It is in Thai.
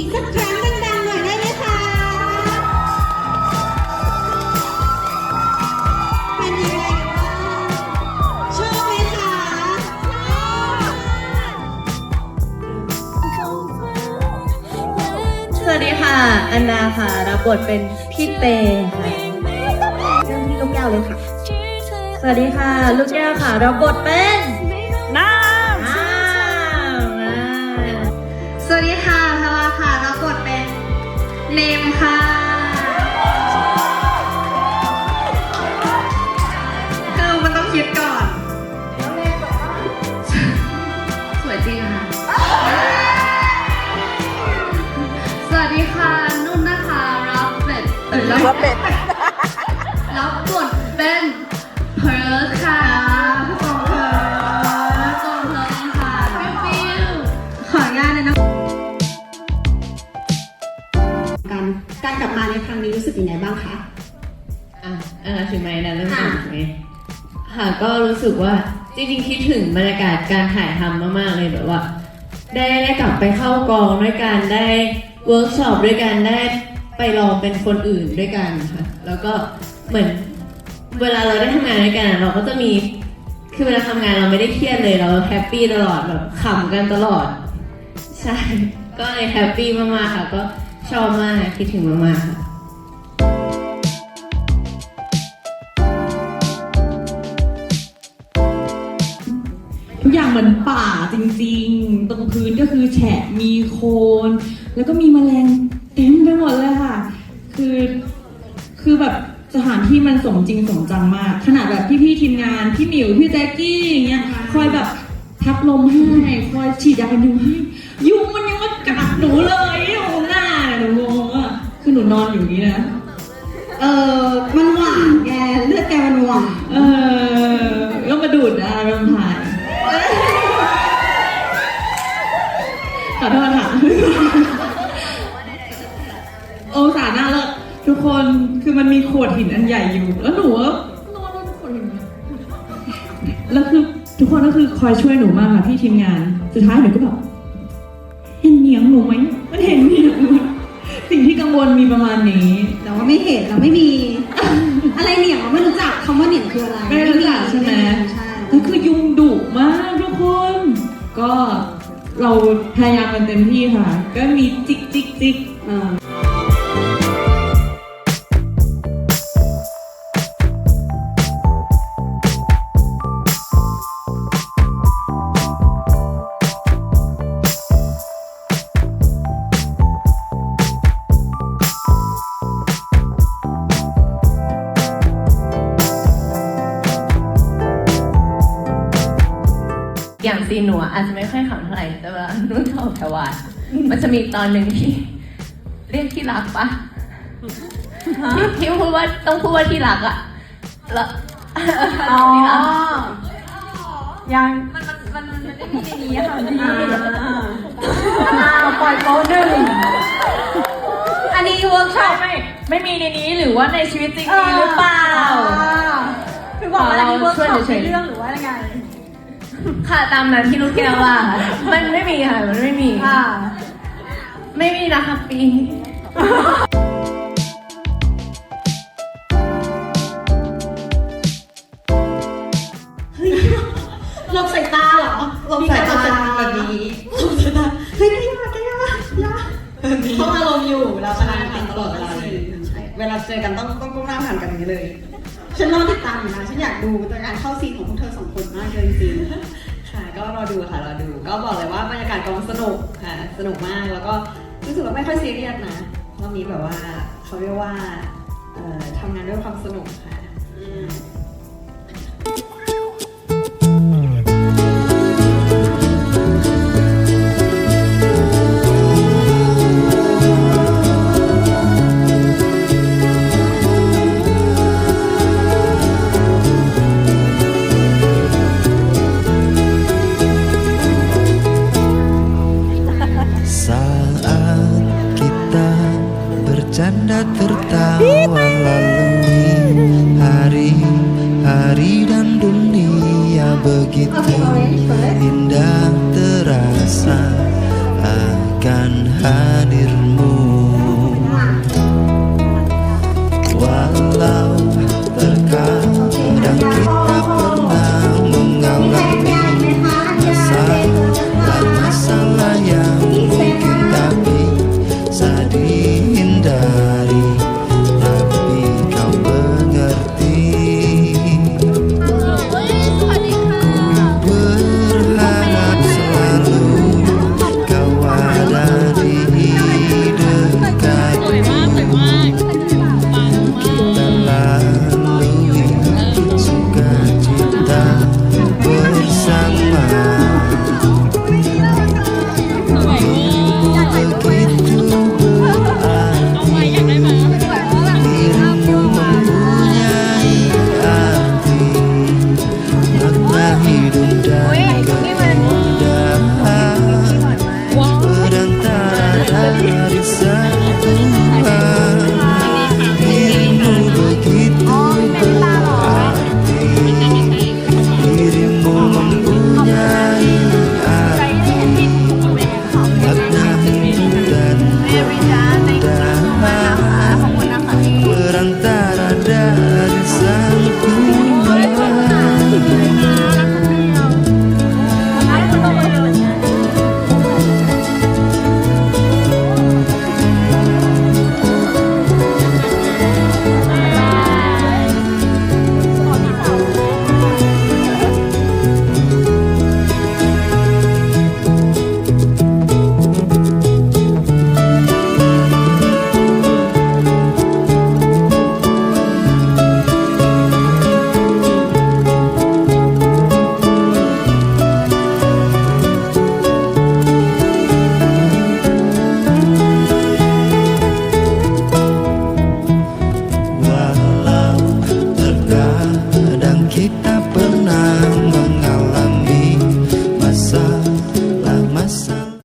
อีกสักครั้งดังๆหน่อยได้ไหมคะ เป็นยังไงกันบ้างชอบไหมคะ สวัสดีค่ะ อันนาค่ะ รับบทเป็นพี่เตค่ะเรื่องที่ลูกแก้วเลยค่ะ สวัสดีค่ะ ลูกแก้วค่ะ รับบทเป็นน้ำน้ำอ่าสวัสดีค่ะ เนมค่ะ คือมันต้องคิดก่อน สวยจริงค่ะ สวัสดีค่ะ นุ่นนะคะ รับเป็ดเออรับเป็ด การกลับมาในครั้งนี้รู้สึกยังไงบ้างคะ อะอันนั้นถึงไหมนะเริ่มต้นใช่ไหมค่ะก็รู้สึกว่าจริงๆคิดถึงบรรยากาศการถ่ายทำมากๆเลยแบบว่า ได้ได้กลับไปเข้ากองด้วยกันได้เวิร์กช็อปด้วยกันได้ไปลองเป็นคนอื่นด้วยกันค่ะแล้วก็เหมือนเวลาเราได้ทำงานด้วยกันอะเราก็จะมีคือเวลาทำงานเราไม่ได้เครียดเลยเราแฮปปี้ตลอดแบบขำกันตลอด ใช่ ก็เลยแฮปปี้มากๆค่ะก็ ชอบมากคิดถึงมากๆค่ะทุกอย่างเหมือนป่าจริงๆ ตรงพื้นก็คือแฉะมีโคลนแล้วก็มีแมลงเต็มไปหมดเลยค่ะ คือคือแบบสถานที่มันสมจริงสมจังมาก ขนาดแบบพี่ๆทีมงาน พี่หมิวพี่แจ็คกี้อย่างเงี้ยคอยแบบพัดลมให้คอยฉีดยากันยุงให้ยุงมันยังมากัดหนูเลยอยู่ข้างหน้า หนูงงอะคือหนูนอนอยู่อย่างนี้นะ เออมันหวานแกเลือดแกมันหวานเออก็มาดูดอารมณ์ถ่ายขอโทษค่ะองศาหน้าเลิศทุกคนคือมันมีขวดหินอันใหญ่อยู่ แล้วหนูก็นอนบนขวดหินแล้วคือทุกคนก็คือคอยช่วยหนูมากค่ะพี่ทีมงาน สุดท้ายหนูก็แบบเห็นเหนียงหนูไหมมันเห็นเหนียงหนู ไหมสิ่งที่กังวลมีประมาณนี้ แต่ว่าไม่เห็นเราไม่มี อะไรเหนียงเราไม่รู้จักคำว่าเหนียงคืออะไรไม่รู้จักใช่ไหมใช่แล้วคือยุงดุมากทุกคน ก็เราพยายามกันเต็มที่ค่ะ ก็มีจิกจิกจิก อย่างซีนหนูอะอาจจะไม่ค่อยขำเท่าไหร่แต่ว่านุ่นชอบแถวานมันจะมีตอนหนึ่งที่ เรียกที่รักปะที่ที่พูดว่าต้องพูดว่าที่รักอะแล้วอ๋อที่รักยังมันมันมันมันไม่ได้มีในนี้ค่ะพี่อ้าวปล่อยโป๊หนึ่งอันนี้เวิร์กช็อปไม่ไม่มีในนี้หรือว่าในชีวิตจริงมีหรือเปล่า คือบอกว่าอันนี้เวิร์กช็อปในเรื่องหรือว่ายังไง ค่ะตามนั้นที่ลูกแก้วว่าค่ะมันไม่มีค่ะ มันไม่มีอ่าไม่มีนะคะปี หลบสายตาเหรอหลบสายตาแบบนี้หลบสายตาเฮ้ยแกยากแกยากยากเขาอารมณ์อยู่เรากำลังติดตลอดเวลาเลยใช่เวลาเจอกันต้องต้องก้มหน้าผ่านกันอย่างนี้เลย ฉันรอติดตามอยู่นะฉันอยากดูแต่การเข้าซีนของพวกเธอสองคนมากเลยจริงๆค่ะก็รอดูค่ะรอดู ก็บอกเลยว่าบรรยากาศกองสนุกค่ะสนุกมากแล้วก็รู้สึกว่าไม่ค่อยซีเรียสนะรอบนี้แบบว่าเขาเรียกว่าเอ่อทำงานด้วยความสนุกค่ะ begitu indah terasa akan hadirmu. Walau terkadang